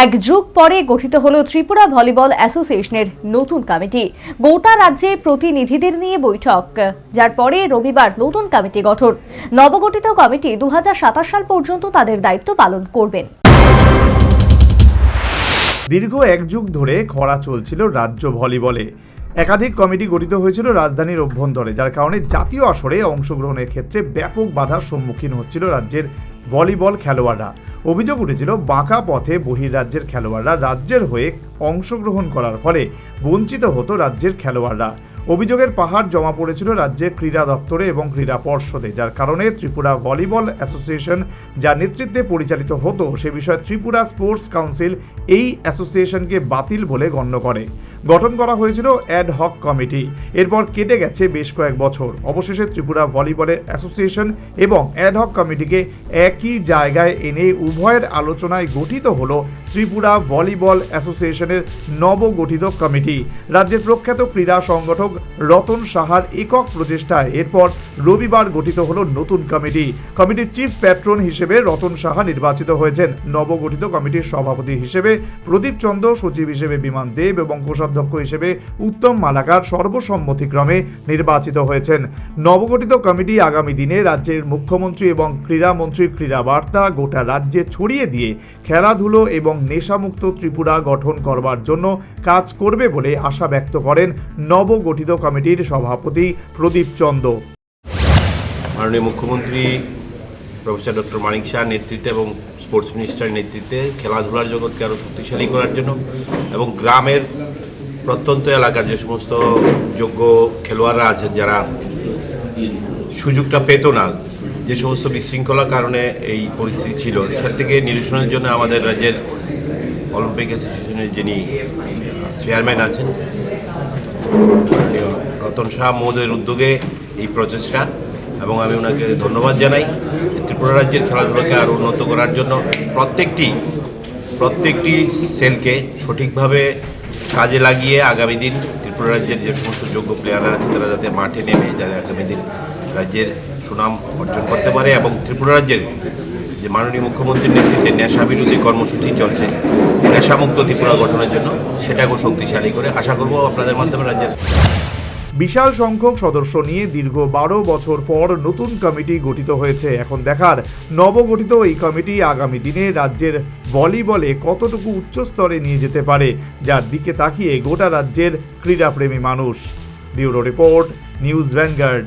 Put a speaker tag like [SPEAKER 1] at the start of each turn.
[SPEAKER 1] এক যুগ পরে গঠিত হলো ত্রিপুরা ভলিবল অ্যাসোসিয়েশনের নতুন কমিটি। গোটা রাজ্যে প্রতিনিধিদের নিয়ে বৈঠক, যার পরে রবিবার নতুন কমিটি গঠন। নবগঠিত কমিটি দু সাল পর্যন্ত তাদের দায়িত্ব পালন করবেন।
[SPEAKER 2] দীর্ঘ এক যুগ ধরে খরা চলছিল রাজ্য ভলিবলে। একাধিক কমিটি গঠিত হয়েছিল রাজধানীর অভ্যন্তরে, যার কারণে জাতীয় আসরে অংশগ্রহণের ক্ষেত্রে ব্যাপক বাধার সম্মুখীন হচ্ছিল রাজ্যের ভলিবল খেলোয়াড়রা। অভিযোগ উঠেছিল, বাঁকা পথে বহির্রাজ্যের খেলোয়াড়রা রাজ্যের হয়ে অংশগ্রহণ করার ফলে বঞ্চিত হতো রাজ্যের খেলোয়াড়রা। অভিযোগের পাহাড় জমা পড়েছিল রাজ্যের ক্রীড়া দপ্তরে এবং ক্রীড়া পর্ষদে, যার কারণে ত্রিপুরা ভলিবল অ্যাসোসিয়েশন, যার নেতৃত্বে পরিচালিত হতো সে বিষয়ে ত্রিপুরা স্পোর্টস কাউন্সিল এই অ্যাসোসিয়েশনকে বাতিল বলে গণ্য করে। গঠন করা হয়েছিল অ্যাড হক কমিটি। এরপর কেটে গেছে বেশ কয়েক বছর। অবশেষে ত্রিপুরা ভলিবলের অ্যাসোসিয়েশন এবং অ্যাড হক কমিটিকে একই জায়গায় এনে উভয়ের আলোচনায় গঠিত হলো ত্রিপুরা ভলিবল অ্যাসোসিয়েশনের নবগঠিত কমিটি। রাজ্যের প্রখ্যাত ক্রীড়া সংগঠক রতন সাহার একক প্রচেষ্টায় এরপর রবিবার গঠিত হলো নতুন কমিটি। কমিটির চিফ প্যাট্রন হিসেবে রতন সাহা নির্বাচিত হয়েছেন। নবগঠিত কমিটির সভাপতি হিসেবে প্রদীপ চন্দ্র, সচিব হিসেবে বিমান দেব এবং কোষাধ্যক্ষ হিসেবে উত্তম মালাকার সর্বসম্মতিক্রমে নির্বাচিত হয়েছেন। নবগঠিত কমিটি আগামী দিনে রাজ্যের মুখ্যমন্ত্রী এবং ক্রীড়ামন্ত্রীর ক্রীড়া বার্তা গোটা রাজ্যে ছড়িয়ে দিয়ে খেলাধুলো এবং নেশামুক্ত ত্রিপুরা গঠন করবার জন্য কাজ করবে বলে আশা ব্যক্ত করেন নবগঠিত কমিটির সভাপতি প্রদীপ চন্দ।
[SPEAKER 3] মাননীয় মুখ্যমন্ত্রী প্রফেসর ডক্টর মানিক শাহ নেতৃত্বে এবং স্পোর্টস মিনিস্টারের নেতৃত্বে খেলাধুলার জগৎকে আরও শক্তিশালী করার জন্য এবং গ্রামের প্রত্যন্ত এলাকার যে সমস্ত যোগ্য খেলোয়াড়রা আছেন যারা সুযোগটা পেত না যে সমস্ত বিশৃঙ্খলার কারণে এই পরিস্থিতি ছিল সেটা থেকে নিরসনের জন্য আমাদের রাজ্যের অলিম্পিক অ্যাসোসিয়েশনের যিনি চেয়ারম্যান আছেন, রতন শাহ মহোদয়ের উদ্যোগে এই প্রচেষ্টা, এবং আমি ওনাকে ধন্যবাদ জানাই ত্রিপুরা রাজ্যের খেলাধুলাকে আরও উন্নত করার জন্য প্রত্যেকটি প্রত্যেকটি সেলকে সঠিকভাবে কাজে লাগিয়ে আগামী দিন ত্রিপুরা রাজ্যের যে সমস্ত যোগ্য প্লেয়াররা আছে, তারা যাতে মাঠে নেমে যাতে আগামী দিন, রাজ্যের সুনাম অর্জন করতে পারে এবং ত্রিপুরা রাজ্যের যে মাননীয় মুখ্যমন্ত্রীর নেতৃত্বে নেশা বিরোধী কর্মসূচি চলছে, নেশামুক্ত ত্রিপুরা গঠনের জন্য, সেটাকেও শক্তিশালী করে আশা করব আপনাদের মাধ্যমে রাজ্যের
[SPEAKER 2] বিশাল সংখ্যক সদস্য নিয়ে দীর্ঘ বারো বছর পর নতুন কমিটি গঠিত হয়েছে। এখন দেখার নবগঠিত এই কমিটি আগামী দিনে রাজ্যের ভলিবলে কতটুকু উচ্চ স্তরে নিয়ে যেতে পারে, যার দিকে তাকিয়ে গোটা রাজ্যের ক্রীড়াপ্রেমী মানুষ। Bureau report, news vanguard.